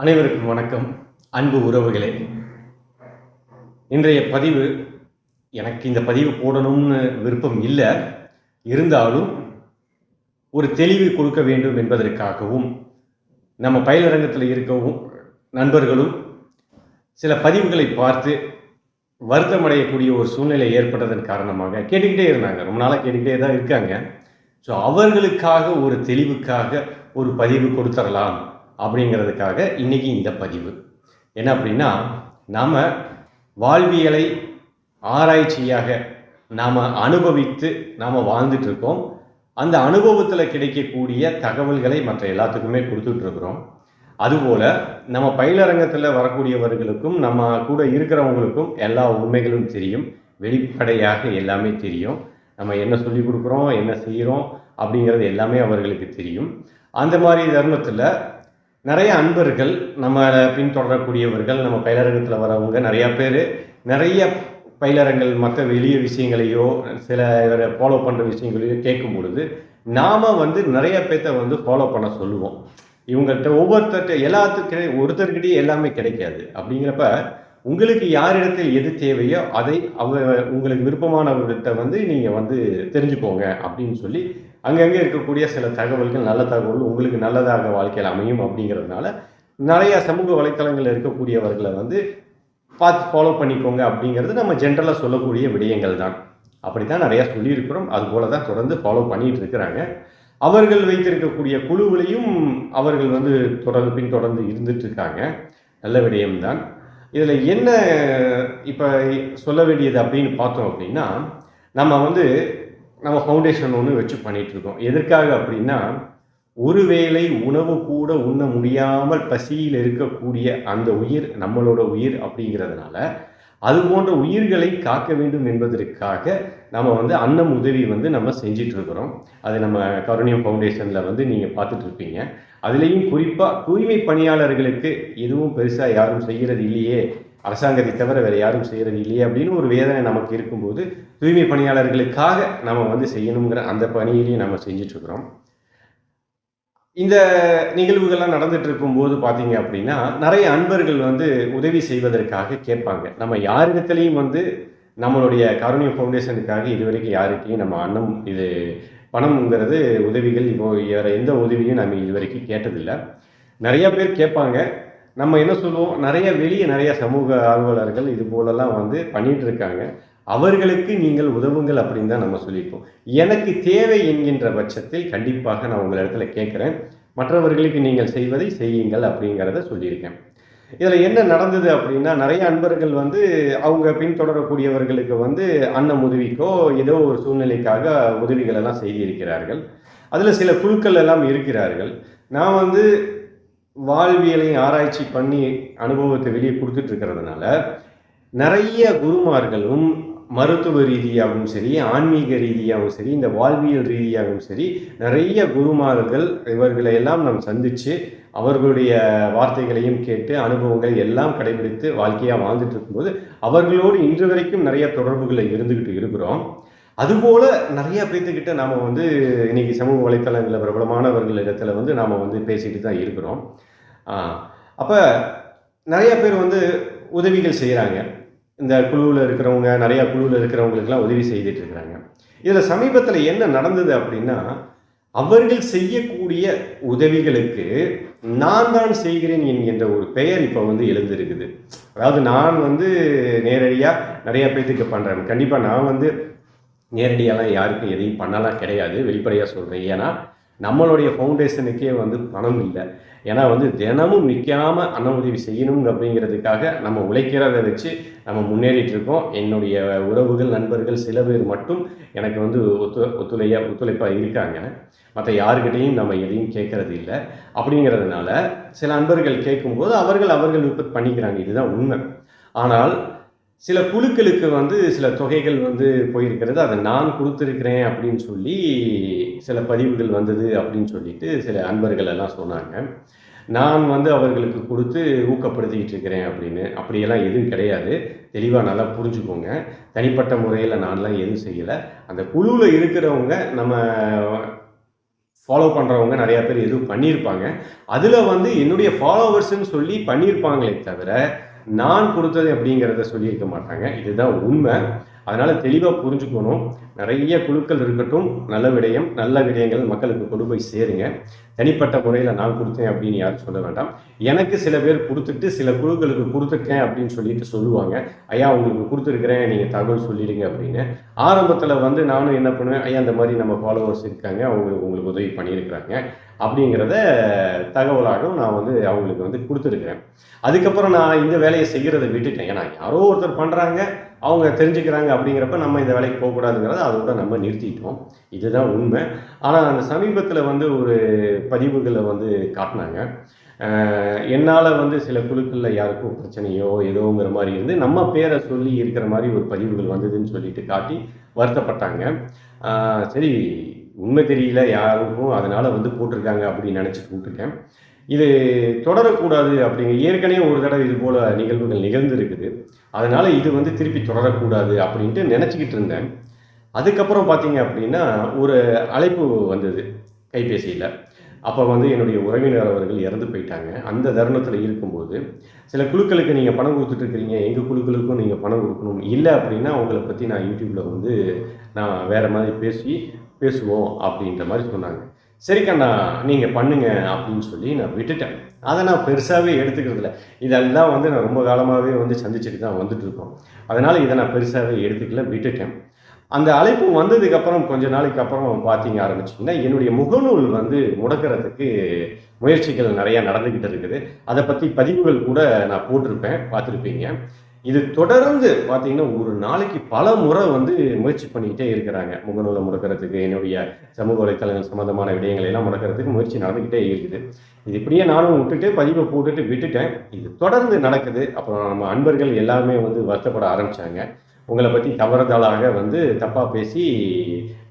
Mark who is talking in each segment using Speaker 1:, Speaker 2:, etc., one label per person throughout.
Speaker 1: அனைவருக்கும் வணக்கம். அன்பு உறவுகளே இன்றைய பதிவு எனக்கு இந்த பதிவு போடணும்னு விருப்பம் இல்லை. இருந்தாலும் ஒரு தெளிவு கொடுக்க வேண்டும் என்பதற்காகவும் நம்ம பயிலரங்கத்தில் இருக்கவும் நண்பர்களும் சில பதிவுகளை பார்த்து வருத்தமடையக்கூடிய ஒரு சூழ்நிலை ஏற்பட்டதன் காரணமாக கேட்டுக்கிட்டே இருந்தாங்க. ரொம்ப நாளாக கேட்டுக்கிட்டே தான் இருக்காங்க. ஸோ அவர்களுக்காக ஒரு தெளிவுக்காக ஒரு பதிவு கொடுத்துடலாம் அப்படிங்கிறதுக்காக இன்னைக்கு இந்த பதிவு. என்ன அப்படின்னா நாம் வாழ்வியலை ஆராய்ச்சியாக நாம் அனுபவித்து நாம் வாழ்ந்துட்டுருக்கோம். அந்த அனுபவத்தில் கிடைக்கக்கூடிய தகவல்களை மற்ற எல்லாத்துக்குமே கொடுத்துட்ருக்குறோம் அதுபோல் நம்ம பயிலரங்கத்தில் வரக்கூடியவர்களுக்கும் நம்ம கூட இருக்கிறவங்களுக்கும் எல்லா உண்மைகளும் தெரியும். வெளிப்படையாக எல்லாமே தெரியும். நம்ம என்ன சொல்லி கொடுக்குறோம் என்ன செய்கிறோம் அப்படிங்கிறது எல்லாமே அவர்களுக்கு தெரியும். அந்த மாதிரி தருணத்தில் நிறைய அன்பர்கள் நம்மளை பின்தொடரக்கூடியவர்கள் நம்ம பயிலரங்கத்தில் வரவங்க நிறையா பேர் நிறைய பயிலரங்கள் மற்ற வெளிய விஷயங்களையோ சில ஃபாலோ பண்ணுற விஷயங்களையோ கேட்கும் பொழுது நாம் வந்து நிறைய பேர்த்த வந்து ஃபாலோ பண்ண சொல்லுவோம். இவங்கள்ட்ட ஒவ்வொருத்தர்கிட்ட எல்லாத்துக்கு ஒருத்தர்கிட்டயும் எல்லாமே கிடைக்காது. அப்படிங்கிறப்ப உங்களுக்கு யாரிடத்தில் எது தேவையோ அதை அவ உங்களுக்கு விருப்பமானவர்கிட்ட வந்து நீங்கள் வந்து தெரிஞ்சுக்கோங்க அப்படின்னு சொல்லி அங்கங்கே இருக்கக்கூடிய சில தகவல்கள் நல்ல தகவல் உங்களுக்கு நல்லதாக வாழ்க்கையில் அமையும் அப்படிங்கிறதுனால நிறைய சமூக வலைத்தளங்களில் இருக்கக்கூடியவர்களை வந்து பார்த்து ஃபாலோ பண்ணிக்கோங்க அப்படிங்கிறது நம்ம ஜென்ரலாக சொல்லக்கூடிய விடயங்கள் தான். அப்படி தான் நிறையா சொல்லியிருக்கிறோம். அது போல தான் தொடர்ந்து ஃபாலோ பண்ணிகிட்டு இருக்கிறாங்க. அவர்கள் வைத்திருக்கக்கூடிய குழுவிலையும் அவர்கள் வந்து தொடர்ந்து பின்தொடர்ந்து இருந்துட்டு இருக்காங்க. நல்ல விடயம்தான். இதில் என்ன இப்போ சொல்ல வேண்டியது அப்படின்னு பார்த்தோம் அப்படின்னா நம்ம வந்து நம்ம ஃபவுண்டேஷன் ஒன்று வச்சு பண்ணிகிட்ருக்கோம் எதற்காக அப்படின்னா ஒருவேளை உணவு கூட உண்ண முடியாமல் பசியில் இருக்கக்கூடிய அந்த உயிர் நம்மளோட உயிர் அப்படிங்கிறதுனால அது போன்ற உயிர்களை காக்க வேண்டும் என்பதற்காக நம்ம வந்து அன்னம் உதவி வந்து நம்ம செஞ்சிட்ருக்கிறோம் அது நம்ம கருணியம் ஃபவுண்டேஷனில் வந்து நீங்கள் பார்த்துட்ருப்பீங்க அதுலேயும் குறிப்பாக தூய்மை பணியாளர்களுக்கு எதுவும் பெருசாக யாரும் செய்கிறது இல்லையே அரசாங்கத்தை தவிர வேறு யாரும் செய்கிறது இல்லையே அப்படின்னு ஒரு வேதனை நமக்கு இருக்கும்போது தூய்மை பணியாளர்களுக்காக நம்ம வந்து செய்யணுங்கிற அந்த பணியிலையும் நம்ம செஞ்சிட்ருக்குறோம் இந்த நிகழ்வுகள்லாம் நடந்துட்டு இருக்கும்போது பார்த்தீங்க அப்படின்னா நிறைய அன்பர்கள் வந்து உதவி செய்வதற்காக கேட்பாங்க. நம்ம யாரிடத்துலையும் வந்து நம்மளுடைய கருணிய ஃபவுண்டேஷனுக்காக இதுவரைக்கும் யாருக்கையும் நம்ம அன்னம் இது பணம்ங்கிறது உதவிகள் இப்போ வேறு எந்த உதவியும் நம்ம இது வரைக்கும் கேட்டதில்லை. நிறையா பேர் கேட்பாங்க. நம்ம என்ன சொல்லுவோம்? நிறைய வெளியே நிறைய சமூக ஆர்வலர்கள் இது போலலாம் வந்து பண்ணிட்டு இருக்காங்க அவர்களுக்கு நீங்கள் உதவுங்கள் அப்படின்னு தான் நம்ம சொல்லியிருப்போம். எனக்கு தேவை என்கின்ற பட்சத்தில் கண்டிப்பாக நான் உங்கள் இடத்துல கேட்குறேன். மற்றவர்களுக்கு நீங்கள் செய்வதை செய்யுங்கள் அப்படிங்கிறத சொல்லியிருக்கேன். இதில் என்ன நடந்தது அப்படின்னா நிறைய அன்பர்கள் வந்து அவங்க பின்தொடரக்கூடியவர்களுக்கு வந்து அன்னம் உதவிக்கோ ஏதோ ஒரு சூழ்நிலைக்காக உதவிகளெல்லாம் செய்திருக்கிறார்கள். அதில் சில குழுக்கள் எல்லாம் இருக்கிறார்கள். நான் வந்து வாழ்வியலையும் ஆராய்ச்சி பண்ணி அனுபவத்தை வெளியே கொடுத்துட்டு இருக்கிறதுனால நிறைய குருமார்களும் மருத்துவ ரீதியாகவும் சரி ஆன்மீக ரீதியாகவும் சரி இந்த வாழ்வியல் ரீதியாகவும் சரி நிறைய குருமார்கள் இவர்களை எல்லாம் நாம் சந்தித்து அவர்களுடைய வார்த்தைகளையும் கேட்டு அனுபவங்கள் எல்லாம் கடைபிடித்து வாழ்க்கையாக வாழ்ந்துட்டு இருக்கும்போது அவர்களோடு இன்று வரைக்கும் நிறைய தொடர்புகளை இருந்துக்கிட்டு இருக்கிறோம். அதுபோல் நிறைய பேர்த்துக்கிட்ட நாம் வந்து இன்னைக்கு சமூக வலைத்தளங்களில் பிரபலமானவர்கள் இடத்துல வந்து நாம் வந்து பேசிட்டு தான் இருக்கிறோம். அப்போ நிறைய பேர் வந்து உதவிகள் செய்கிறாங்க இந்த குழுவில் இருக்கிறவங்க நிறையா குழுவில் இருக்கிறவங்களுக்கெல்லாம் உதவி செய்துட்டு இருக்கிறாங்க. இதில் சமீபத்தில் என்ன நடந்தது அப்படின்னா அவர்கள் செய்யக்கூடிய உதவிகளுக்கு நான் தான் செய்கிறேன் என்கின்ற ஒரு பெயர் இப்போ வந்து எழுந்திருக்குது. அதாவது நான் வந்து நேரடியாக நிறைய பேர்த்துக்கு பண்ணுறேன் கண்டிப்பாக நான் வந்து நேரடியாலாம் யாருக்கும் எதையும் பண்ணலாம் கிடையாது வெளிப்படையாக சொல்கிறேன் ஏன்னா நம்மளுடைய ஃபவுண்டேஷனுக்கே வந்து பணம் இல்லை. ஏன்னா வந்து தினமும் நிற்காம அன்ன உதவி செய்யணும் அப்படிங்கிறதுக்காக நம்ம உழைக்கிறத வச்சு நம்ம முன்னேறிட்டு இருக்கோம். என்னுடைய உறவுகள் நண்பர்கள் சில பேர் மட்டும் எனக்கு வந்து ஒத்து ஒத்துழையா ஒத்துழைப்பாக இருக்காங்க. மற்ற யாருக்கிட்டையும் நம்ம எதையும் கேட்கறது இல்லை. அப்படிங்கிறதுனால சில அன்பர்கள் கேட்கும்போது அவர்கள் அவர்கள் உற்பத்தி பண்ணிக்கிறாங்க. இதுதான் உண்மை. ஆனால் சில குழுக்களுக்கு வந்து சில தொகைகள் வந்து போயிருக்கிறது. அதை நான் கொடுத்துருக்கிறேன் அப்படின்னு சொல்லி சில பதிவுகள் வந்தது அப்படின்னு சொல்லிட்டு சில அன்பர்கள் எல்லாம் சொன்னாங்க. நான் வந்து அவர்களுக்கு கொடுத்து ஊக்கப்படுத்திக்கிட்டு இருக்கிறேன் அப்படின்னு. அப்படியெல்லாம் எதுவும் கிடையாது. தெளிவாக நல்லா புரிஞ்சுக்கோங்க. தனிப்பட்ட முறையில் நான்லாம் எதுவும் செய்யலை. அந்த குழுவில் இருக்கிறவங்க நம்ம ஃபாலோ பண்ணுறவங்க நிறையா பேர் எதுவும் பண்ணியிருப்பாங்க. அதில் வந்து என்னுடைய ஃபாலோவர்ஸ்ன்னு சொல்லி பண்ணியிருப்பாங்களே தவிர நான் கொடுத்தது அப்படிங்கிறத சொல்லியிருக்க மாட்டாங்க. இதுதான் உண்மை. அதனால் தெளிவாக புரிஞ்சுக்கணும். நிறைய குழுக்கள் இருக்கட்டும் நல்ல விடயம் நல்ல விடயங்கள் மக்களுக்கு கொண்டு போய் சேருங்க. தனிப்பட்ட முறையில் நான் கொடுத்தேன் அப்படின்னு யாரும் சொல்ல வேண்டாம். எனக்கு சில பேர் கொடுத்துட்டு சில குழுக்களுக்கு கொடுத்துருக்கேன் அப்படின்னு சொல்லிட்டு சொல்லுவாங்க. ஐயா உங்களுக்கு கொடுத்துருக்குறேன் நீங்கள் தகவல் சொல்லிடுங்க அப்படின்னு. ஆரம்பத்தில் வந்து நானும் என்ன பண்ணுவேன் ஐயா அந்த மாதிரி நம்ம ஃபாலோவர்ஸ் இருக்காங்க அவங்களுக்கு உங்களுக்கு உதவி பண்ணியிருக்கிறாங்க அப்படிங்கிறத தகவலாகவும் நான் வந்து அவங்களுக்கு வந்து கொடுத்துருக்குறேன். அதுக்கப்புறம் நான் இந்த வேலையை செய்கிறத விட்டுட்டேன். ஏன்னா யாரோ ஒருத்தர் பண்ணுறாங்க அவங்க தெரிஞ்சுக்கிறாங்க அப்படிங்கிறப்ப நம்ம இந்த வேலைக்கு போகக்கூடாதுங்கிறத அதோட நம்ம நிறுத்திட்டோம். இதுதான் உண்மை. ஆனால் அந்த சமீபத்தில் வந்து ஒரு பதிவுகளை வந்து காட்டினாங்க. என்னால் வந்து சில குழுக்களில் யாருக்கும் பிரச்சனையோ ஏதோங்கிற மாதிரி இருந்து நம்ம பேரை சொல்லி இருக்கிற மாதிரி ஒரு பதிவுகள் வந்ததுன்னு சொல்லிட்டு காட்டி வருத்தப்பட்டாங்க. சரி உண்மை தெரியல யாருக்கும் அதனால் வந்து போட்டிருக்காங்க அப்படின்னு நினச்சிட்டு போட்டிருக்கேன். இது தொடரக்கூடாது அப்படிங்க ஏற்கனவே ஒரு தடவை இது போல் நிகழ்வுகள் நிகழ்ந்து இருக்குது அதனால் இது வந்து திருப்பி தொடரக்கூடாது அப்படின்ட்டு நினச்சிக்கிட்டு இருந்தேன். அதுக்கப்புறம் பார்த்தீங்க அப்படின்னா ஒரு அழைப்பு வந்தது கைபேசியில். அப்போ வந்து என்னுடைய உறவினர் அவர்கள் இறந்து போயிட்டாங்க. அந்த தருணத்தில் இருக்கும்போது சில குழுக்களுக்கு நீங்கள் பணம் கொடுத்துட்ருக்கிறீங்க எங்கள் குழுக்களுக்கும் நீங்கள் பணம் கொடுக்கணும். இல்லை அப்படின்னா உங்களை பற்றி நான் யூடியூப்பில் வந்து நான் வேறு மாதிரி பேசி பேசுவோம். அப்படின்ற மாதிரி சொன்னாங்க. சரி கண்ணா நீங்கள் பண்ணுங்க. அப்படின்னு சொல்லி நான் விட்டுட்டேன். அதை நான் பெருசாகவே எடுத்துக்கிறது இல்லை இதெல்லாம் வந்து நான் ரொம்ப காலமாகவே வந்து சந்திச்சுட்டு தான் வந்துட்டுருக்கோம். அதனால் இதை நான் பெருசாகவே எடுத்துக்கல விட்டுட்டேன். அந்த அழைப்பு வந்ததுக்கப்புறம் கொஞ்ச நாளைக்கு அப்புறம் பார்த்தீங்க ஆரம்பிச்சிங்கன்னா என்னுடைய முகநூல் வந்து முடக்கிறதுக்கு முயற்சிகள் நிறையா நடந்துக்கிட்டு இருக்குது. அதை பற்றி பதிவுகள் கூட நான் போட்டிருப்பேன் பார்த்துருப்பீங்க. இது தொடர்ந்து பார்த்தீங்கன்னா ஒரு நாளைக்கு பல முறை வந்து முயற்சி பண்ணிக்கிட்டே இருக்கிறாங்க. முகநூலை முடக்கிறதுக்கு என்னுடைய சமூக வலைத்தளங்கள் சம்மந்தமான விடயங்களை எல்லாம் முடக்கிறதுக்கு முயற்சி நடந்துக்கிட்டே இருக்குது. இது இப்படியே நானும் விட்டுட்டு பதிவை போட்டுட்டு விட்டுட்டேன். இது தொடர்ந்து நடக்குது. அப்புறம் நம்ம அன்பர்கள் எல்லாருமே வந்து வருத்தப்பட ஆரம்பித்தாங்க உங்களை பற்றி தவறுதலாக வந்து தப்பாக பேசி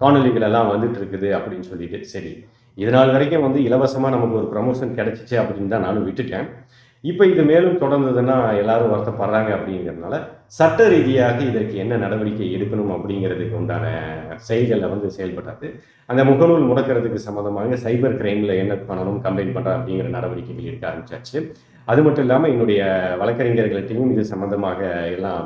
Speaker 1: காணொலிகள் எல்லாம் வந்துட்டு இருக்குது அப்படின்னு சொல்லிட்டு. சரி இதனால் வரைக்கும் வந்து இலவசமாக நமக்கு ஒரு ப்ரமோஷன் கிடைச்சிச்சு அப்படின்னு தான் நானும் விட்டுட்டேன். இப்போ இது மேலும் தொடர்ந்ததுன்னா எல்லாரும் வருத்தப்படுறாங்க அப்படிங்கிறதுனால சட்ட ரீதியாக இதற்கு என்ன நடவடிக்கை எடுக்கணும் அப்படிங்கிறதுக்கு உண்டான செயல்களில் வந்து செயல்பட்டாது அந்த முகநூல் முடக்கிறதுக்கு சம்மந்தமாக சைபர் கிரைமில் என்ன பண்ணணும் கம்ப்ளைண்ட் பண்ணுற அப்படிங்கிற நடவடிக்கைகள் எடுக்க ஆரம்பிச்சாச்சு. அது மட்டும் இல்லாமல் என்னுடைய வழக்கறிஞர்கள்ட்டையும் இது சம்மந்தமாக எல்லாம்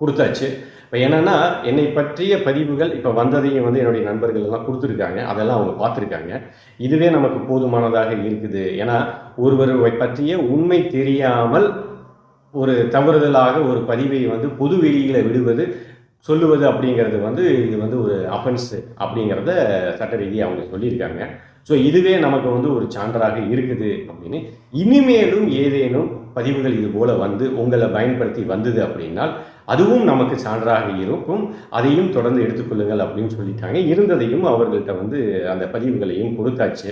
Speaker 1: கொடுத்தாச்சு. இப்போ என்னென்னா என்னை பற்றிய பதிவுகள் இப்போ வந்ததையும் வந்து என்னுடைய நண்பர்கள் எல்லாம் கொடுத்துருக்காங்க. அதெல்லாம் அவங்க பார்த்துருக்காங்க. இதுவே நமக்கு போதுமானதாக இருக்குது. ஏன்னா ஒருவரை பற்றிய உண்மை தெரியாமல் ஒரு தவறுதலாக ஒரு பதிவை வந்து பொது வெளியில் விடுவது சொல்லுவது அப்படிங்கிறது வந்து இது வந்து ஒரு அஃபென்ஸு அப்படிங்கிறத சட்ட ரீதியாக அவங்க சொல்லியிருக்காங்க. ஸோ இதுவே நமக்கு வந்து ஒரு சான்றாக இருக்குது அப்படின்னு. இனிமேலும் ஏதேனும் பதிவுகள் இது போல் வந்து உங்களை பயன்படுத்தி வந்தது அப்படின்னால் அதுவும் நமக்கு சான்றாக இருக்கும். அதையும் தொடர்ந்து எடுத்துக்கொள்ளுங்கள் அப்படின்னு சொல்லிட்டாங்க. இருந்ததையும் அவர்கள்ட்ட வந்து அந்த பதிவுகளையும் கொடுத்தாச்சு.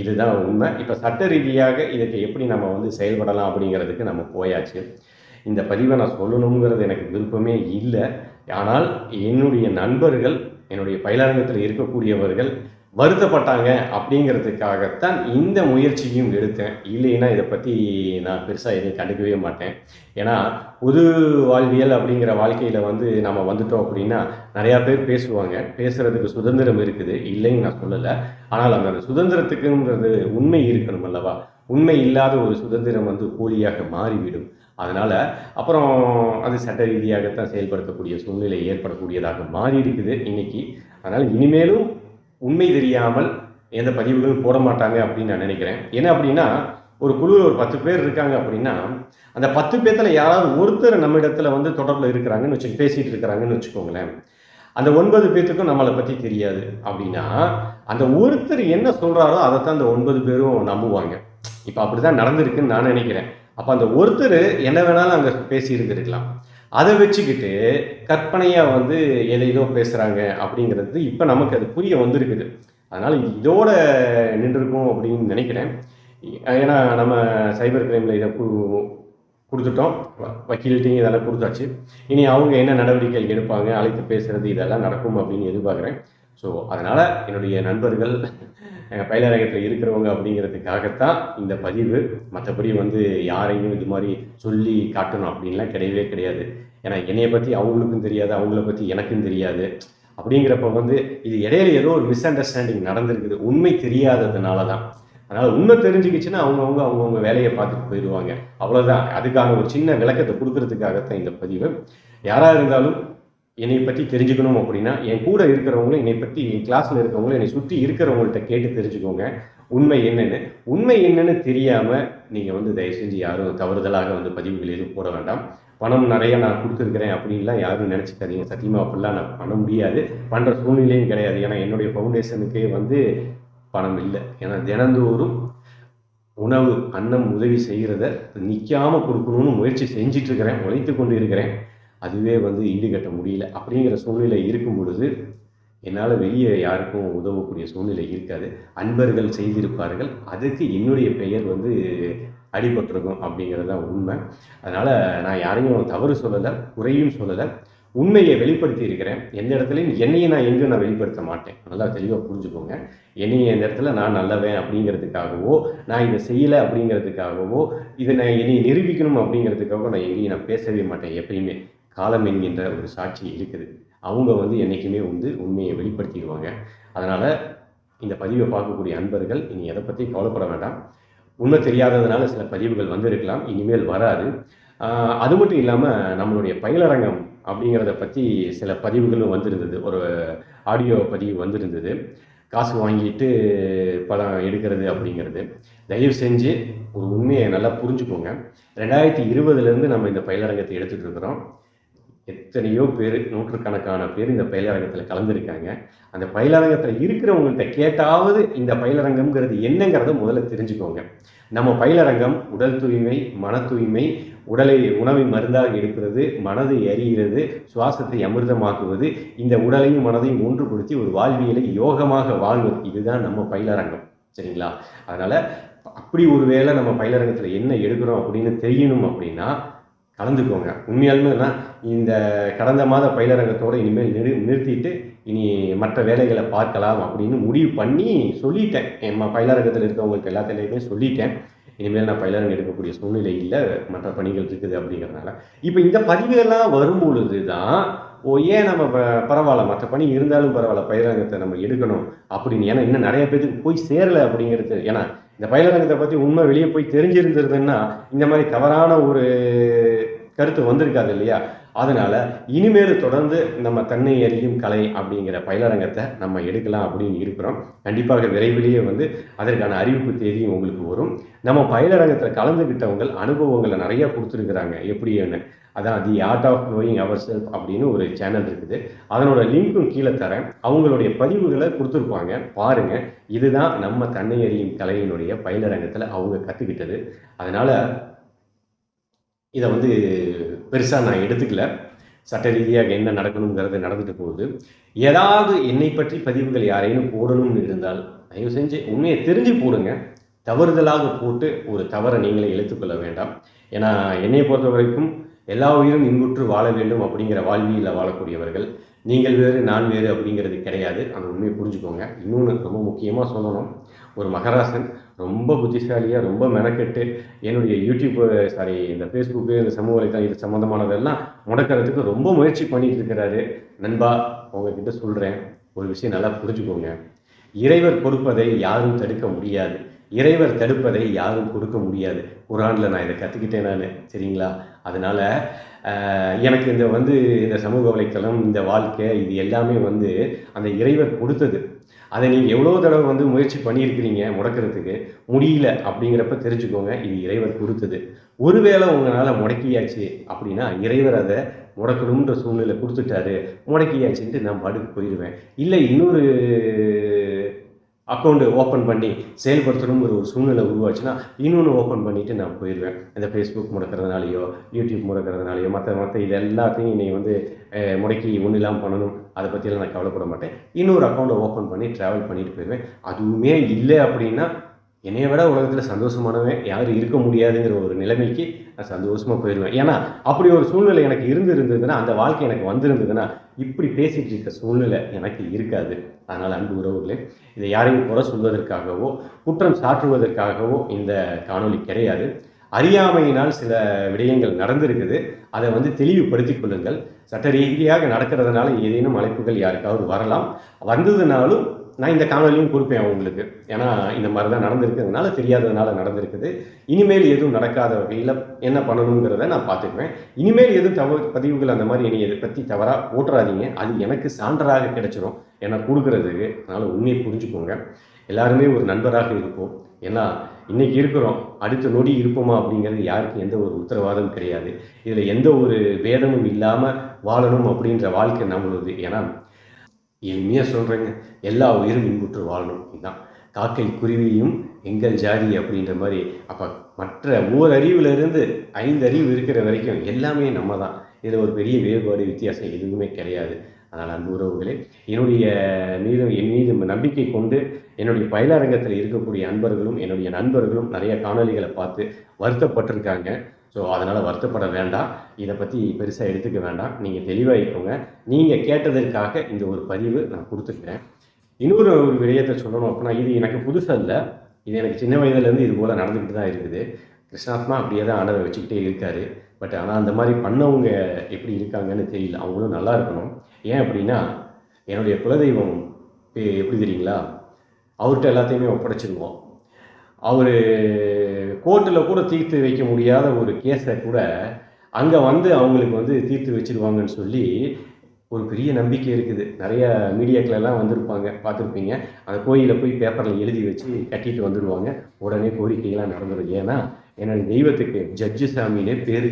Speaker 1: இதுதான் உண்மை. இப்போ சட்ட ரீதியாக இதுக்கு எப்படி நம்ம வந்து செயல்படலாம் அப்படிங்கிறதுக்கு நம்ம போயாச்சு. இந்த பதிவை நான் சொல்லணுங்கிறது எனக்கு விருப்பமே இல்லை. ஆனால் என்னுடைய நண்பர்கள் என்னுடைய பயிலரங்கத்தில் இருக்கக்கூடியவர்கள் வருத்தப்பட்டாங்க அப்படிங்கிறதுக்காகத்தான் இந்த முயற்சியும் எடுத்தேன். இல்லைன்னா இதை பற்றி நான் பெருசாக எதையும் கண்டுக்கவே மாட்டேன். ஏன்னா பொது வாழ்வியல் அப்படிங்கிற வாழ்க்கையில் வந்து நம்ம வந்துட்டோம் அப்படின்னா நிறையா பேர் பேசுவாங்க. பேசுகிறதுக்கு சுதந்திரம் இருக்குது. இல்லைன்னு நான் சொல்லலை. ஆனால் அந்த சுதந்திரத்துக்குங்கிறது உண்மை இருக்கணும் அல்லவா? உண்மை இல்லாத ஒரு சுதந்திரம் வந்து போலியாக மாறிவிடும். அதனால் அப்புறம் அது சட்ட ரீதியாகத்தான் செயல்படுத்தக்கூடிய சூழ்நிலை ஏற்படக்கூடியதாக மாறி இருக்குது இன்னைக்கு. அதனால் இனிமேலும் உண்மை தெரியாமல் எந்த பதிவுகளும் போட மாட்டாங்க அப்படின்னு நான் நினைக்கிறேன். என்ன அப்படின்னா ஒரு குழுவில் ஒரு பத்து பேர் இருக்காங்க அப்படின்னா அந்த பத்து பேர்த்தில் யாராவது ஒருத்தர் நம்ம இடத்துல வந்து தொடர்பில் இருக்கிறாங்கன்னு வச்சு பேசிகிட்டு இருக்கிறாங்கன்னு வச்சுக்கோங்களேன். அந்த ஒன்பது பேர்த்துக்கும் நம்மளை பற்றி தெரியாது அப்படின்னா அந்த ஒருத்தர் என்ன சொல்கிறாரோ அதைத்தான் அந்த ஒன்பது பேரும் நம்புவாங்க. இப்போ அப்படி தான் நடந்திருக்குன்னு நான் நினைக்கிறேன். அப்போ அந்த ஒருத்தர் என்ன வேணாலும் அங்கே பேசியிருந்துருக்கலாம். அதை வச்சுக்கிட்டு கற்பனையாக வந்து எதையோ பேசுகிறாங்க அப்படிங்கிறது இப்போ நமக்கு அது புரிய வந்திருக்குது. அதனால் இதோட நின்றுருக்கும் அப்படின்னு நினைக்கிறேன். ஏன்னா நம்ம சைபர் கிரைமில் இதை கொடுத்துட்டோம். வக்கீல்கிட்டையும் இதெல்லாம் கொடுத்தாச்சு. இனி அவங்க என்ன நடவடிக்கைகள் எடுப்பாங்க அழைத்து பேசுகிறது இதெல்லாம் நடக்கும் அப்படின்னு எதிர்பார்க்குறேன். ஸோ அதனால் என்னுடைய நண்பர்கள் பயிலரங்கத்தில் இருக்கிறவங்க அப்படிங்கிறதுக்காகத்தான் இந்த பதிவு. மற்றபடி வந்து யாரையும் இது மாதிரி சொல்லி காட்டணும் அப்படின்லாம் கிடையவே கிடையாது. ஏன்னா என்னைய பற்றி அவங்களுக்கும் தெரியாது அவங்கள பற்றி எனக்கும் தெரியாது. அப்படிங்கிறப்ப வந்து இது இடையில ஏதோ ஒரு மிஸ் அண்டர்ஸ்டாண்டிங் நடந்திருக்குது. உண்மை தெரியாததுனால தான் அதனால் உண்மை தெரிஞ்சுக்கிச்சுன்னா அவங்கவுங்க அவங்கவுங்க வேலையை பார்த்துட்டு போயிடுவாங்க. அவ்வளோதான் அதுக்கான ஒரு சின்ன விளக்கத்தை கொடுக்கறதுக்காகத்தான் இந்த பதிவு. யாராக இருந்தாலும் என்னை பற்றி தெரிஞ்சுக்கணும் அப்படின்னா என் கூட இருக்கிறவங்களும் என்னை பற்றி என் கிளாஸில் இருக்கிறவங்களும் என்னை சுற்றி இருக்கிறவங்கள்ட்ட கேட்டு தெரிஞ்சுக்கோங்க. உண்மை என்னன்னு. உண்மை என்னன்னு தெரியாமல் நீங்கள் வந்து தயவு செஞ்சு யாரும் தவறுதலாக வந்து பதிவுகள் எதுவும் போட வேண்டாம். பணம் நிறையா நான் கொடுத்துருக்குறேன் அப்படின்லாம் யாரும் நினச்சிக்காதீங்க. சத்தியமாக அப்படிலாம் நான் பண்ண முடியாது. பண்ணுற சூழ்நிலையும் கிடையாது. ஏன்னா என்னுடைய ஃபவுண்டேஷனுக்கே வந்து பணம் இல்லை. ஏன்னா தினந்தோறும் உணவு அன்னம் உதவி செய்கிறத நிற்காமல் கொடுக்கணும்னு முயற்சி செஞ்சிட்ருக்கிறேன் உழைத்து கொண்டு இருக்கிறேன். அதுவே வந்து ஈடுகட்ட முடியல. அப்படிங்கிற சூழ்நிலை இருக்கும் பொழுது என்னால் வெளியே யாருக்கும் உதவக்கூடிய சூழ்நிலை இருக்காது. அன்பர்கள் செய்திருப்பார்கள். அதுக்கு என்னுடைய பெயர் வந்து அடிபட்டிருக்கும் அப்படிங்கிறது தான் உண்மை. அதனால் நான் யாரையும் தவறு சொல்லலை குறையும் சொல்லலை. உண்மையை வெளிப்படுத்தி இருக்கிறேன். எந்த இடத்துலையும் என்னையை நான் எங்கேயும் நான் வெளிப்படுத்த மாட்டேன். நல்லா தெளிவாக புரிஞ்சுக்கோங்க. என்னையை இந்த இடத்துல நான் நல்லவேன் அப்படிங்கிறதுக்காகவோ நான் இதை செய்யலை அப்படிங்கிறதுக்காகவோ இதை நான் என்னை நிரூபிக்கணும் அப்படிங்கிறதுக்காகவோ நான் எங்கேயும் நான் பேசவே மாட்டேன் எப்பயுமே. காலம் என்கின்ற ஒரு சாட்சி இருக்குது. அவங்க வந்து என்றைக்குமே வந்து உண்மையை வெளிப்படுத்திடுவாங்க. அதனால் இந்த பதிவை பார்க்கக்கூடிய அன்பர்கள் இனி எதை பற்றி கவலைப்பட வேண்டாம். உண்மை தெரியாததுனால சில பதிவுகள் வந்திருக்கலாம். இனிமேல் வராது. அது மட்டும் இல்லாமல் நம்மளுடைய பயிலரங்கம் அப்படிங்கிறத பற்றி சில பதிவுகளும் வந்திருந்தது. ஒரு ஆடியோ பதிவு வந்திருந்தது. காசு வாங்கிட்டு படம் எடுக்கிறது அப்படிங்கிறது. தயவு செஞ்சு ஒரு உண்மையை நல்லா புரிஞ்சுக்கோங்க. ரெண்டாயிரத்தி இருபதுலேருந்து நம்ம இந்த பயிலரங்கத்தை எடுத்துகிட்டு இருக்கிறோம். எத்தனையோ பேர் நூற்றுக்கணக்கான பேர் இந்த பயிலரங்கத்தில் கலந்துருக்காங்க. அந்த பயிலரங்கத்தில் இருக்கிறவங்கள்ட்ட கேட்டாவது இந்த பயிலரங்கம்ங்கிறது என்னங்கிறத முதல்ல தெரிஞ்சுக்கோங்க. நம்ம பயிலரங்கம் உடல் தூய்மை மன தூய்மை உடலை உணவை மருந்தாக எடுக்கிறது மனதை எறிகிறது சுவாசத்தை அமிர்தமாக்குவது இந்த உடலையும் மனதையும் ஒன்றுபடுத்தி ஒரு வாழ்வியலை யோகமாக வாழ்வது இதுதான் நம்ம பயிலரங்கம். சரிங்களா? அதனால் அப்படி ஒரு வேளை நம்ம பயிலரங்கத்தில் என்ன எடுக்கிறோம் அப்படின்னு தெரியணும் அப்படின்னா கலந்துக்கோங்க. உண்மையாலுமே இந்த கடந்த மாத பயிலரங்கத்தோடு இனிமேல் நிறு நிறுத்திட்டு இனி மற்ற வேலைகளை பார்க்கலாம் அப்படின்னு முடிவு பண்ணி சொல்லிட்டேன். என் பயிலரங்கத்தில் இருக்கவங்களுக்கு எல்லாத்துலேயுமே சொல்லிட்டேன். இனிமேல் நான் பயிலரங்கம் எடுக்கக்கூடிய சூழ்நிலை இல்லை மற்ற பணிகள் இருக்குது அப்படிங்கிறதுனால. இப்போ இந்த பதிவுகள்லாம் வரும் பொழுது தான் ஓ ஏன் நம்ம ப- பரவாயில்ல மற்ற பணி இருந்தாலும் பரவாயில்ல பயிலரங்கத்தை நம்ம எடுக்கணும் அப்படின்னு. ஏன்னா இன்னும் நிறைய பேருக்கு போய் சேரலை அப்படிங்கிறது ஏன்னா இந்த பயிலரங்கத்தை பற்றி உண்மை வெளியே போய் தெரிஞ்சிருந்ததுன்னா இந்த மாதிரி தவறான ஒரு கருத்து வந்திருக்காது இல்லையா? அதனால் இனிமேல் தொடர்ந்து நம்ம தன்னை அறியும் கலை அப்படிங்கிற பயிலரங்கத்தை நம்ம எடுக்கலாம் அப்படின்னு இருக்கிறோம். கண்டிப்பாக விரைவிலேயே வந்து அதற்கான அறிவிப்பு தேதியும் உங்களுக்கு வரும். நம்ம பயிலரங்கத்தில் கலந்துக்கிட்டவங்க அனுபவங்களை நிறைய கொடுத்துருக்குறாங்க. எப்படின்னு அதான் the art of knowing our self அப்படின்னு ஒரு சேனல் இருக்குது. அதனோட லிங்க்கும் கீழே தரேன். அவங்களுடைய பதிவுகளை கொடுத்துருப்பாங்க. பாருங்க. இதுதான் நம்ம தன்னை அறியும் கலையினுடைய பயிலரங்கத்தில் அவங்க கற்றுக்கிட்டது அதனால் இதை வந்து பெருசாக நான் எடுத்துக்கல. சட்ட ரீதியாக என்ன நடக்கணுங்கிறது நடந்துட்டு போகுது. ஏதாவது என்னை பற்றி பதிவுகள் யாரேனும் போடணும்னு இருந்தால் தயவு செஞ்சு உண்மையை தெரிஞ்சு போடுங்க. தவறுதலாக போட்டு ஒரு தவறை நீங்களே இழுத்துக்கொள்ள வேண்டாம். ஏன்னா என்னை பொறுத்த வரைக்கும் எல்லா உயிரும் இன்புற்று வாழ வேண்டும் அப்படிங்கிற வாழ்வியில் வாழக்கூடியவர்கள். நீங்கள் வேறு நான் வேறு அப்படிங்கிறது கிடையாது. அந்த உண்மையை புரிஞ்சுக்கோங்க. இன்னொன்று ரொம்ப முக்கியமாக சொல்லணும். ஒரு மகராசன் ரொம்ப புத்திசாலியாக ரொம்ப மெனக்கெட்டு என்னுடைய யூடியூப் சாரி இந்த ஃபேஸ்புக்கு இந்த சமூக வலைத்தளம் இது சம்மந்தமானதெல்லாம் முடக்கிறதுக்கு ரொம்ப முயற்சி பண்ணிட்டு இருக்கிறாரு. நண்பா உங்ககிட்ட சொல்கிறேன் ஒரு விஷயம் நல்லா புரிஞ்சுக்கோங்க. இறைவர் கொடுப்பதை யாரும் தடுக்க முடியாது. இறைவர் தடுப்பதை யாரும் கொடுக்க முடியாது. குரானில் நான் இதை கற்றுக்கிட்டேன் நான். சரிங்களா? அதனால் எனக்கு இந்த வந்து இந்த சமூக வலைத்தளம் இந்த வாழ்க்கை இது எல்லாமே வந்து அந்த இறைவர் கொடுத்தது. அதை நீங்கள் எவ்வளோ தடவை வந்து முயற்சி பண்ணியிருக்கிறீங்க முடக்கிறதுக்கு? முடியல அப்படிங்கிறப்ப தெரிஞ்சுக்கோங்க இது இறைவர் கொடுத்தது. ஒருவேளை உங்களால் முடக்கியாச்சு அப்படின்னா இறைவர் அதை முடக்கணுன்ற சூழ்நிலை கொடுத்துட்டாரு. முடக்கியாச்சுன்ட்டு நான் பாட்டுக்கு போயிடுவேன் இல்லை இன்னொரு அக்கௌண்ட்டு ஓப்பன் பண்ணி செயல்படுத்தணும் ஒரு சூழ்நிலை உருவாச்சுன்னா இன்னொன்று ஓப்பன் பண்ணிவிட்டு நான் போயிடுவேன். இந்த ஃபேஸ்புக் முடக்கிறதுனாலையோ யூடியூப் முடக்கிறதுனாலையோ மற்ற மற்ற இது எல்லாத்தையும் நீ வந்து முடக்கி ஒன்றும் இல்லாமல் பண்ணணும். அதை பற்றியெல்லாம் நான் கவலைப்பட மாட்டேன். இன்னொரு அக்கௌண்ட்டை ஓப்பன் பண்ணி ட்ராவல் பண்ணிட்டு போயிடுவேன். அதுவுமே இல்லை அப்படின்னா என்னைய விட உலகத்தில் சந்தோஷமானவன் யாரும் இருக்க முடியாதுங்கிற ஒரு நிலைமைக்கு நான் சந்தோஷமாக போயிடுவேன் ஏன்னா அப்படி ஒரு சூழ்நிலை எனக்கு இருந்து இருந்ததுன்னா அந்த வாழ்க்கை எனக்கு வந்திருந்ததுன்னா இப்படி பேசிகிட்டு இருக்க சூழ்நிலை எனக்கு இருக்காது. அதனால் அன்பு உறவுகளே இதை யாரையும் குறை சொல்வதற்காகவோ குற்றம் சாற்றுவதற்காகவோ இந்த காணொளி கிடையாது. அறியாமையினால் சில விடயங்கள் நடந்திருக்குது. அதை வந்து தெளிவுபடுத்தி கொள்ளுங்கள். சட்ட ரீதியாக நடக்கிறதுனால ஏதேனும் அழைப்புகள் யாருக்காவது வரலாம். வந்ததுனாலும் நான் இந்த காணொலியும் கொடுப்பேன் உங்களுக்கு. ஏன்னா இந்த மாதிரி தான் நடந்திருக்கிறதுனால தெரியாததுனால நடந்திருக்குது. இனிமேல் எதுவும் நடக்காத வகையில் என்ன பண்ணணுங்கிறத நான் பார்த்துக்குவேன். இனிமேல் எதுவும் தவ பதிவுகள் அந்த மாதிரி என்னை இதை பற்றி தவறாக போட்டுறாதீங்க அது எனக்கு சான்றாக கிடைச்சிடும் ஏன்னா கொடுக்குறதுக்கு அதனால் உண்மையை புரிஞ்சுக்கோங்க. எல்லாருமே ஒரு நண்பராக இருப்போம். ஏன்னா இன்றைக்கி இருக்கிறோம். அடுத்த நொடி இருப்போமா அப்படிங்கிறது யாருக்கும் எந்த ஒரு உத்தரவாதமும் கிடையாது. இதில் எந்த ஒரு வேதமும் இல்லாமல் வாழணும் அப்படின்ற வாழ்க்கை நம்மளுது ஏன்னா எளிமையாக சொல்கிறேங்க எல்லா உயிரும் இன்புற்று வாழணும் இதுதான். காக்கை குருவியும் எங்கள் ஜாதி அப்படின்ற மாதிரி. அப்போ மற்ற ஓரறிவிலிருந்து ஐந்து அறிவு இருக்கிற வரைக்கும் எல்லாமே நம்ம தான் இதில் ஒரு பெரிய வேறுபாடு வித்தியாசம் எதுவுமே கிடையாது. அதனால் அன்பு உறவுகளே என்னுடைய மீது என் மீது நம்பிக்கை கொண்டு என்னுடைய பயிலரங்கத்தில் இருக்கக்கூடிய அன்பர்களும் என்னுடைய நண்பர்களும் நிறைய காணொளிகளை பார்த்து வருத்தப்பட்டிருக்காங்க. ஸோ அதனால் வருத்தப்பட வேண்டாம். இதை பற்றி பெருசாக எடுத்துக்க வேண்டாம். நீங்கள் தெளிவாகிக்கோங்க நீங்கள் கேட்டதற்காக இந்த ஒரு பதிவு நான் கொடுத்துருக்கிறேன் இன்னொரு ஒரு விடயத்தை சொல்லணும் அப்படின்னா இது எனக்கு புதுசாக இல்லை. இது எனக்கு சின்ன வயதுலேருந்து இது போல் நடந்துக்கிட்டு தான் இருக்குது. கிருஷ்ணாத்மா அப்படியே தான் ஆண்டவர் வச்சுக்கிட்டே இருக்கார். பட் ஆனால் அந்த மாதிரி பண்ணவங்க எப்படி இருக்காங்கன்னு தெரியல. அவங்களும் நல்லா இருக்கணும். ஏன் அப்படின்னா என்னுடைய குலதெய்வம் எப்படி தெரியுங்களா? அவர்கிட்ட எல்லாத்தையுமே ஒப்படைச்சிருவோம். அவர் கோர்ட்டில் கூட தீர்த்து வைக்க முடியாத ஒரு கேஸை கூட அங்கே வந்து அவங்களுக்கு வந்து தீர்த்து வச்சிருவாங்கன்னு சொல்லி ஒரு பெரிய நம்பிக்கை இருக்குது. நிறைய மீடியாக்களெல்லாம் வந்திருப்பாங்க பார்த்துருப்பீங்க. அந்த கோயிலில் போய் பேப்பரில் எழுதி வச்சு கட்டிட்டு வந்துடுவாங்க உடனே கோரிக்கைகள்லாம் நடந்துடும் ஏன்னா என்னோட தெய்வத்துக்கு ஜட்ஜு சாமினே பேர்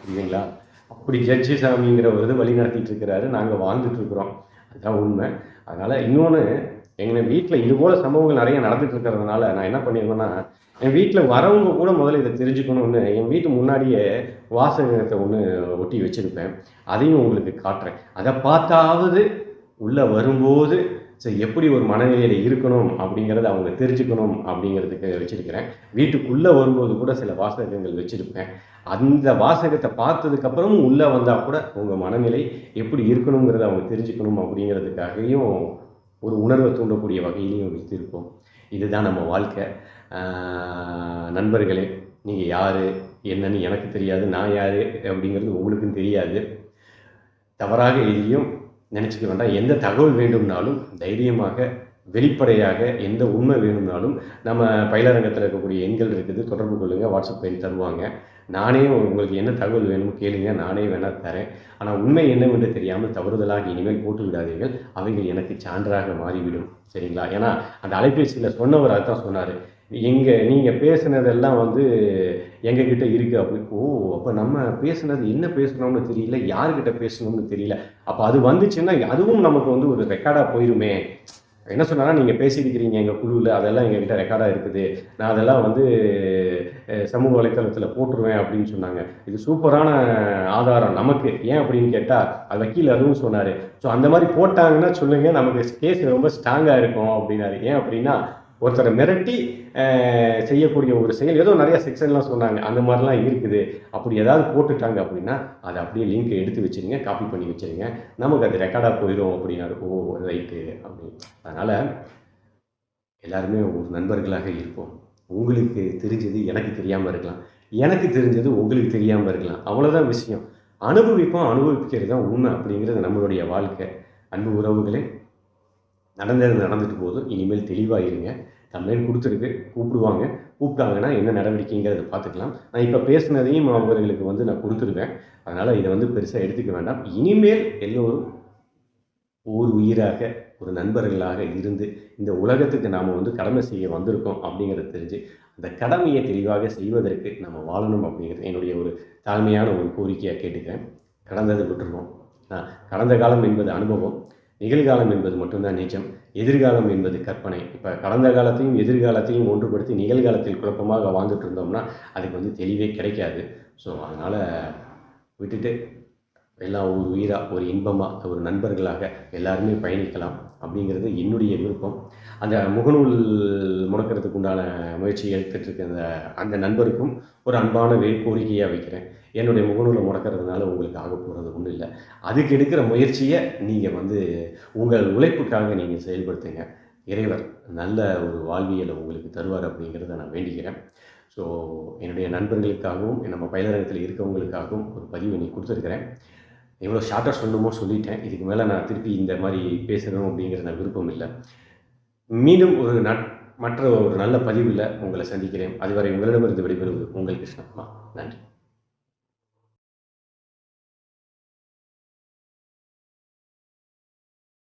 Speaker 1: புரியுதுங்களா? அப்படி ஜட்ஜு சாமிங்கிறவர் வழி நடத்திட்டு இருக்கிறாரு. நாங்கள் வாழ்ந்துட்டு இருக்கிறோம். அதுதான் உண்மை. அதனால் இன்னொன்று எங்கள் வீட்டில் இது போல சம்பவங்கள் நிறைய நடந்துட்டு இருக்கிறதுனால நான் என்ன பண்ணியிருந்தேன்னா என் வீட்டில் வரவங்க கூட முதல்ல இதை தெரிஞ்சுக்கணும்னு என் வீட்டு முன்னாடியே வாசகத்தை ஒன்று ஒட்டி வச்சுருப்பேன். அதையும் உங்களுக்கு காட்டுறேன். அதை பார்த்தாவது உள்ளே வரும்போது சரி எப்படி ஒரு மனநிலையில் இருக்கணும் அப்படிங்கிறத அவங்க தெரிஞ்சுக்கணும் அப்படிங்கிறதுக்கு வச்சுருக்கிறேன். வீட்டுக்குள்ளே வரும்போது கூட சில வாசகங்கள் வச்சுருப்பேன். அந்த வாசகத்தை பார்த்ததுக்கப்புறமும் உள்ளே வந்தால் கூட உங்கள் மனநிலை எப்படி இருக்கணுங்கிறத அவங்க தெரிஞ்சுக்கணும் அப்படிங்கிறதுக்காகவும் ஒரு உணர்வை தூண்டக்கூடிய வகையிலையும் வைத்திருப்போம் இதுதான் நம்ம வாழ்க்கை. நண்பர்களே நீங்கள் யார் என்னன்னு எனக்கு தெரியாது நான் யார் அப்படிங்கிறது உங்களுக்கும் தெரியாது. தவறாக எதையும் நினச்சிக்க வேண்டாம். எந்த தகவல் வேண்டும்னாலும் தைரியமாக வெளிப்படையாக எந்த உண்மை வேணும்னாலும் நம்ம பயிலரங்கத்தில் இருக்கக்கூடிய எண்கள் இருக்குது. தொடர்பு கொள்ளுங்கள் வாட்ஸ்அப் எண் தருவாங்க. நானே உங்களுக்கு என்ன தகவல் வேணுமோ கேளுங்க நானே வேணால் தரேன். ஆனால் உண்மை என்னவென்று தெரியாமல் தவறுதலாக இனிமேல் போட்டு விடாதீர்கள். அவைகள் எனக்கு சான்றாக மாறிவிடும். சரிங்களா? ஏன்னா அந்த அலைபேசியில் சொன்னவர் அதுதான் சொன்னார். எங்கள் நீங்கள் பேசுனதெல்லாம் வந்து எங்ககிட்ட இருக்குது அப்படி. ஓ அப்போ நம்ம பேசுனது என்ன பேசணும்னு தெரியல யார்கிட்ட பேசணும்னு தெரியல. அப்போ அது வந்துச்சுன்னா அதுவும் நமக்கு வந்து ஒரு ரெக்கார்டாக போயிருமே. என்ன சொன்னாங்கன்னா நீங்கள் பேசியிருக்கிறீங்க எங்கள் குழுவில் அதெல்லாம் எங்ககிட்ட ரெக்கார்டாக இருக்குது. நான் அதெல்லாம் வந்து சமூக வலைத்தளத்தில் போட்டுருவேன் அப்படின்னு சொன்னாங்க. இது சூப்பரான ஆதாரம் நமக்கு. ஏன் அப்படின்னு கேட்டால் அது வக்கீல் அதுவும் சொன்னார். ஸோ அந்த மாதிரி போட்டாங்கன்னா சொல்லுங்கள் நமக்கு கேஸ் ரொம்ப ஸ்ட்ராங்காக இருக்கும் அப்படின்னாரு. ஏன் அப்படின்னா ஒருத்தரை மிரட்டி செய்யக்கூடிய ஒரு செயல் ஏதோ நிறைய செக்ஷன்லாம் சொன்னாங்க. அந்த மாதிரிலாம் இருக்குது. அப்படி ஏதாவது போட்டுட்டாங்க அப்படின்னா அதை அப்படியே லிங்க் எடுத்து வச்சிருங்க காப்பி பண்ணி வச்சிருங்க. நமக்கு அது ரெக்கார்டாக போயிடும் அப்படின்னாரு. ஓ ரைட்டு அப்படின்னு. அதனால் எல்லாருமே ஒரு நண்பர்களாக இருப்போம். உங்களுக்கு தெரிஞ்சது எனக்கு தெரியாமல் இருக்கலாம். எனக்கு தெரிஞ்சது உங்களுக்கு தெரியாமல் இருக்கலாம். அவ்வளோதான் விஷயம். அனுபவிப்போம் அனுபவிக்கிறது தான் உண்மை அப்படிங்கிறது நம்மளுடைய வாழ்க்கை. அன்பு உறவுகளே நடந்தது நடந்துட்டு போதும். இனிமேல் தெளிவாக இருங்க. கம்ப்ளைண்ட் கொடுத்துருக்கு. கூப்பிடுவாங்க. கூப்பிட்டாங்கன்னா என்ன நடவடிக்கைங்கிறத பார்த்துக்கலாம். நான் இப்போ பேசுனதையும் அவர்களுக்கு வந்து நான் கொடுத்துருவேன். அதனால் இதை வந்து பெருசாக எடுத்துக்க வேண்டாம். இனிமேல் எல்லோரும் ஒரு உயிராக ஒரு நண்பர்களாக இருந்து இந்த உலகத்துக்கு நாம் வந்து கடமை செய்ய வந்திருக்கோம் அப்படிங்கிறத தெரிஞ்சு அந்த கடமையை தெளிவாக செய்வதற்கு நம்ம வாழணும் அப்படிங்கிறது என்னுடைய ஒரு தாழ்மையான ஒரு கோரிக்கையாக கேட்டுக்கிறேன். கடந்ததை விட்டுருவோம். கடந்த காலம் என்பது அனுபவம் நிகழ்காலம் என்பது மட்டும்தான் நிஜம் எதிர்காலம் என்பது கற்பனை. இப்போ கடந்த காலத்தையும் எதிர்காலத்தையும் ஒன்றுபடுத்தி நிகழ்காலத்தில் குழப்பமாக வாழ்ந்துட்டு இருந்தோம்னா அதுக்கு வந்து தெளிவே கிடைக்காது. ஸோ அதனால் விட்டுட்டு எல்லாம் ஒரு உயிராக ஒரு இன்பமாக ஒரு நண்பர்களாக எல்லாருமே பயணிக்கலாம் அப்படிங்கிறது என்னுடைய விருப்பம். அந்த முகநூல் முடக்கிறதுக்கு உண்டான முயற்சி எடுத்துகிட்டு இருக்க அந்த அந்த நண்பருக்கும் ஒரு அன்பான வே கோரிக்கையாக வைக்கிறேன். என்னுடைய முகநூலை முடக்கிறதுனால உங்களுக்கு ஆக போகிறது ஒன்றும் இல்லை. அதுக்கு எடுக்கிற முயற்சியை நீங்கள் வந்து உங்கள் உழைப்புக்காக நீங்கள் செயல்படுத்துங்க. இறைவர் நல்ல ஒரு வாழ்வியலை உங்களுக்கு தருவார் அப்படிங்கிறத நான் வேண்டிக்கிறேன். ஸோ என்னுடைய நண்பர்களுக்காகவும் நம்ம பயிலரங்கத்தில் இருக்கவங்களுக்காகவும் ஒரு பதிவு நீ கொடுத்துருக்குறேன். எவ்வளோ ஷார்ட்டாக சொல்லணுமோ சொல்லிட்டேன். இதுக்கு மேலே நான் திருப்பி இந்த மாதிரி பேசணும் அப்படிங்கிற நான் விருப்பம் இல்லை. மீண்டும் ஒரு நட் மற்ற ஒரு நல்ல பதிவில் உங்களை சந்திக்கிறேன். அதுவரை உங்களிடமிருந்து விடைபெறுவது உங்கள் கிருஷ்ணகுமார். நன்றி.